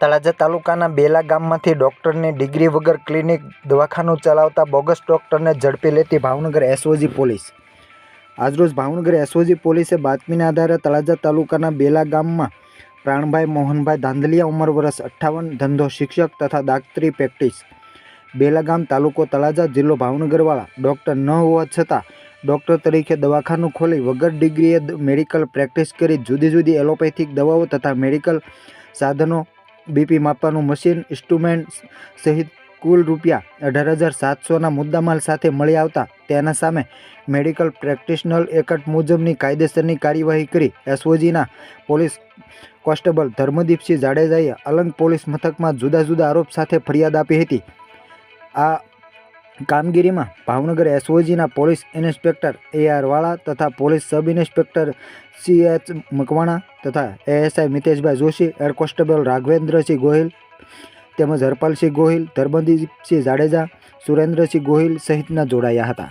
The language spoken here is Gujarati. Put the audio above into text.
તળાજા તાલુકાના બેલા ગામમાંથી ડોક્ટરની ડિગ્રી વગર ક્લિનિક દવાખાનું ચલાવતા બોગસ ડોક્ટરને ઝડપી લેતી ભાવનગર એસઓજી પોલીસ. આજરોજ ભાવનગર એસઓજી પોલીસે બાતમીના આધારે તળાજા તાલુકાના બેલા ગામમાં પ્રાણભાઈ મોહનભાઈ ધાંધલિયા ઉંમર વર્ષ અઠ્ઠાવન, ધંધો શિક્ષક તથા દાક્તરી પ્રેક્ટિસ. બેલા ગામ તાલુકો તળાજા જિલ્લો ભાવનગરવાળા. ડૉક્ટર ન હોવા છતાં ડૉક્ટર તરીકે દવાખાનું ખોલી વગર ડિગ્રીએ મેડિકલ પ્રેક્ટિસ કરી જુદી જુદી એલોપેથિક દવાઓ તથા મેડિકલ સાધનો બીપી માપવાનું મશીન ઇન્સ્ટ્રુમેન્ટ સહિત કુલ રૂપિયા અઢાર હજાર સાતસોના મુદ્દામાલ સાથે મળી આવતા તેના સામે મેડિકલ પ્રેક્ટિશનલ એક્ટ મુજબની કાયદેસરની કાર્યવાહી કરી એસઓજીના પોલીસ કોન્સ્ટેબલ ધર્મદીપસિંહ જાડેજાએ અલંગ પોલીસ મથકમાં જુદા જુદા આરોપ સાથે ફરિયાદ આપી હતી. આ કામગીરીમાં Bhavnagar એસઓજીના police inspector A R Vala તથા police sub inspector C H Makwana તથા ASI Miteshbhai Joshi head constable Raghvendrasinh Gohil તેમજ હરપાલસિંહ ગોહિલ, ધર્મદીપસિંહ જાડેજા, સુરેન્દ્રસિંહ ગોહિલ સહિતના જોડાયા હતા.